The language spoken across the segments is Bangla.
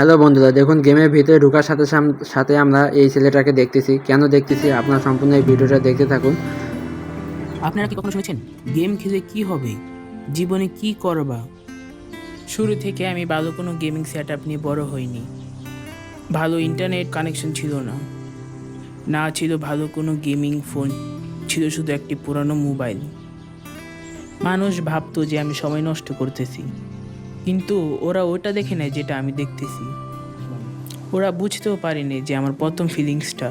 হ্যালো বন্ধুরা, দেখুন গেমের ভিতরে ঢোকার সাথে সাথে আমরা এই ছেলেটাকে দেখতেছি। কেন দেখতেছি? আপনার সম্পূর্ণ এই ভিডিওটা দেখতে থাকুন। আপনারা কি কখনো শুনেছেন? গেম খেলে কি হবে? জীবনে কি করবা? শুরু থেকে আমি ভালো কোনো গেমিং সেট আপ নিয়ে বড় হইনি। ভালো ইন্টারনেট কানেকশন ছিল না। না ছিল ভালো কোনো গেমিং ফোন ছিল শুধু একটি পুরানো মোবাইল মানুষ ভাবতো যে আমি সময় নষ্ট করতেছি। কিন্তু ওরা ওটা দেখে নেয় যেটা আমি দেখতেছি। ওরা বুঝতেও পারেনি যে আমার প্রথম ফিলিংসটা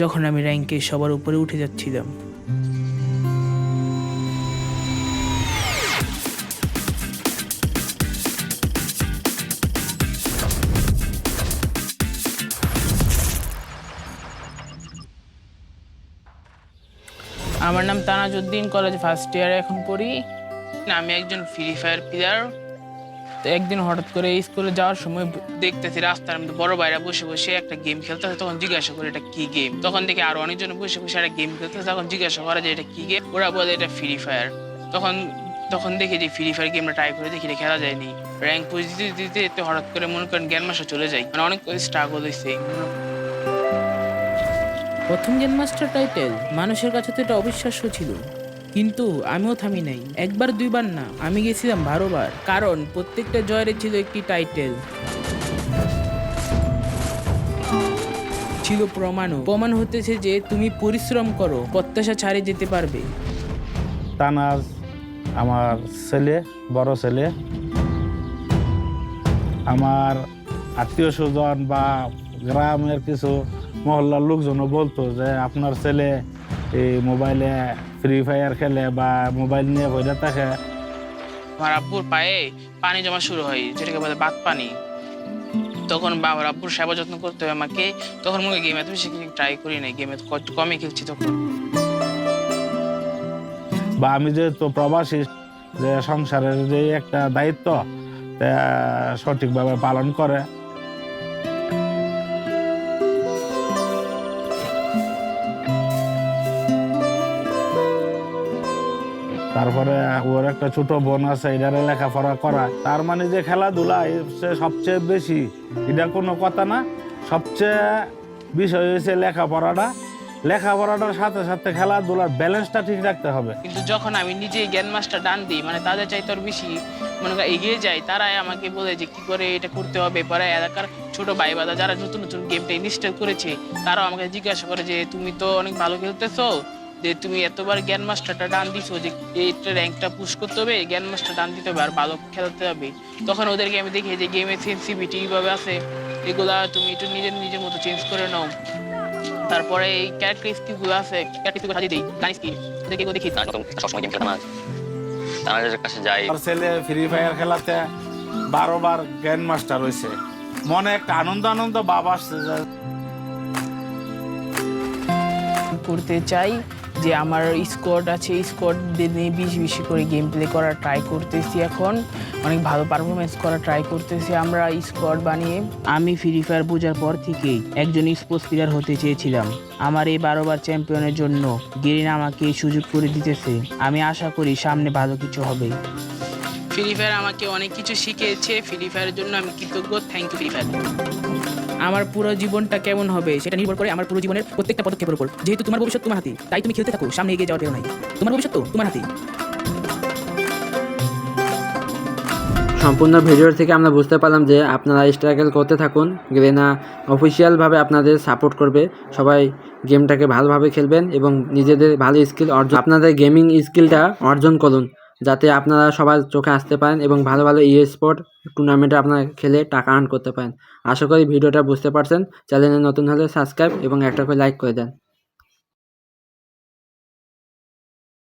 যখন আমি র্যাঙ্কে সবার উপরে উঠে যাচ্ছিলাম। আমার নাম তানাজউদ্দিন কলেজ ফার্স্ট ইয়ারে এখন পড়ি। আমি একজন ফ্রি ফায়ার প্লেয়ার তো একদিন হঠাৎ করে স্কুলে যাওয়ার সময় দেখতেছি রাস্তার মধ্যে বড় ভাইরা বসে বসে একটা গেম খেলতেছে, তখন জিজ্ঞাসা করে এটা কি গেম তখন দেখি আরও অনেকজন বসে বসে একটা গেম খেলতেছে, তখন জিজ্ঞাসা করে যে এটা কি গেম ওরা বলে এটা ফ্রি ফায়ার তখন তখন দেখি যে ফ্রি ফায়ার গেমটা ট্রাই করে দেখি খেলা যায়নি। র্যাঙ্ক পুজ দিতে দিতে হঠাৎ করে মনে করেন জ্ঞান মাসে চলে যায়। মানে অনেক স্ট্রাগল হয়েছে প্রথম গেম মাস্টার টাইটেল মানুষের কাছে তো এটা অবিশ্বাস্য ছিল। কিন্তু আমিও থামি নাই। একবার দুইবার না, আমি গেছিলাম বারোবার। কারণ প্রত্যেকটা জয়ের ছিল একটি টাইটেল ছিল প্রমাণও। প্রমাণ হতেছে যে তুমি পরিশ্রম করো, প্রত্যাশা ছাড়ে যেতে পারবে। তানাজ আমার ছেলে, বড় ছেলে, আমার আত্মীয় স্বজন বা গ্রামের কিছু মহল্লার লোকজনও বলতো যে আপনার ছেলে এই মোবাইলে ফ্রি ফায়ার খেলে বা মোবাইল নিয়ে বইটা থাকে। আমার আব্বুর পায়ে পানি জমা শুরু হয় যেটাকে বলে বাত পানি। তখন বাবার আব্বুর সেবা যত্ন করতে হয় আমাকে। তখন মনে গেম এত বেশি ট্রাই করি নাই গেমে কমই খেলছি তখন। বা আমি যেহেতু প্রবাসী যে সংসারের যে একটা দায়িত্ব তা সঠিকভাবে পালন করে। তারপরে ওর একটা ছোট বোন আছে, এটারে লেখাপড়া করা তার মানে যে খেলাধুলা চেয়ে সবচেয়ে বেশি, এটা কোনো কথা না, সবচেয়ে বিষয় হয়েছে লেখাপড়াটা। লেখাপড়াটার সাথে সাথে খেলাধুলার ব্যালেন্সটা ঠিক রাখতে হবে। কিন্তু যখন আমি নিজে জ্ঞান মাস্টার ডান দিই মানে তাদের চাইতে আর বেশি, মনে করেন এগিয়ে যাই, তারাই আমাকে বলে যে কি করে এটা করতে হবে। পরে এলাকার ছোট ভাই বাদা যারা নতুন নতুন গেমটা ইনস্টল করেছে, তারাও আমাকে জিজ্ঞাসা করে যে, তুমি তো অনেক ভালো খেলতেছো যে তুমি এতবার জ্ঞান মাস্টারটা ডান দিছো যে এইটা র্যাঙ্কটা পুশ করতে হবে জ্ঞান মাস্টার ডান দিতে হবে আর ভালো খেলতে হবে। তখন ওদেরকে আমি দেখি যে গেমের সেন্সিভিটি কীভাবে আছে এগুলা তুমি একটু নিজের নিজের মতো চেঞ্জ করে নাও। তারপরে এই ক্যারেক্টার স্কিলগুলো আছে ক্যারেক্টার স্কিল সাজিয়ে দিই। গান স্কিল ওদেরকে দেখি। সবসময় গেম খেলতাম না তাদের কাছে যাই। আর ছেলে ফ্রি ফায়ার খেলাতে বারো বার গ্র্যান্ড মাস্টার হয়েছে। মনে একটা আনন্দ আনন্দ ভাব আসছে। করতে চাই যে আমার স্কোয়াড আছে স্কোয়াড নিয়ে বেশি বেশি করে গেম প্লে করার ট্রাই করতেছি এখন। অনেক ভালো পারফরমেন্স করার ট্রাই করতেছি আমরা স্কোয়াড বানিয়ে। আমি ফ্রি ফায়ার বোঝার পর থেকেই একজন স্পোর্টস প্লেয়ার হতে চেয়েছিলাম। আমার এই বারোবার চ্যাম্পিয়নের জন্য গেরিন আমাকে সুযোগ করে দিতেছে। আমি আশা করি সামনে ভালো কিছু হবে। ফ্রি ফায়ার আমাকে অনেক কিছু শিখিয়েছে ফ্রি ফায়ারের জন্য আমি কৃতজ্ঞ থ্যাংক ইউ ফ্রি ফায়ার আমার পুরো জীবনটা কেমন হবে সেটা নির্ভর করে আমার পুরো জীবনের প্রত্যেকটা পদক্ষেপের উপর। যেহেতু তোমার ভবিষ্যৎ তোমার হাতে তাই তুমি খেলতে থাকো সামনে এগিয়ে যাওয়ার নাই তোমার ভবিষ্যৎ তো তোমার হাতে সম্পূর্ণ ভিডিওর থেকে আমরা বুঝতে পারলাম যে আপনারা স্ট্রাগল করতে থাকুন গ্রেনা অফিসিয়ালভাবে আপনাদের সাপোর্ট করবে সবাই গেমটাকে ভালোভাবে খেলবেন এবং নিজেদের ভালো স্কিল অর্জন আপনাদের গেমিং স্কিলটা অর্জন করুন। যাতে আপনারা সবার চোখে আসতে পারেন এবং ভালো ভালো ইয়ে স্পোর্ট টুর্নামেন্টে আপনারা খেলে টাকা আর্ন করতে পারেন। আশা করি ভিডিওটা বুঝতে পারছেন। চ্যানেলে নতুন হলে সাবস্ক্রাইব এবং একটা করে লাইক করে দেন।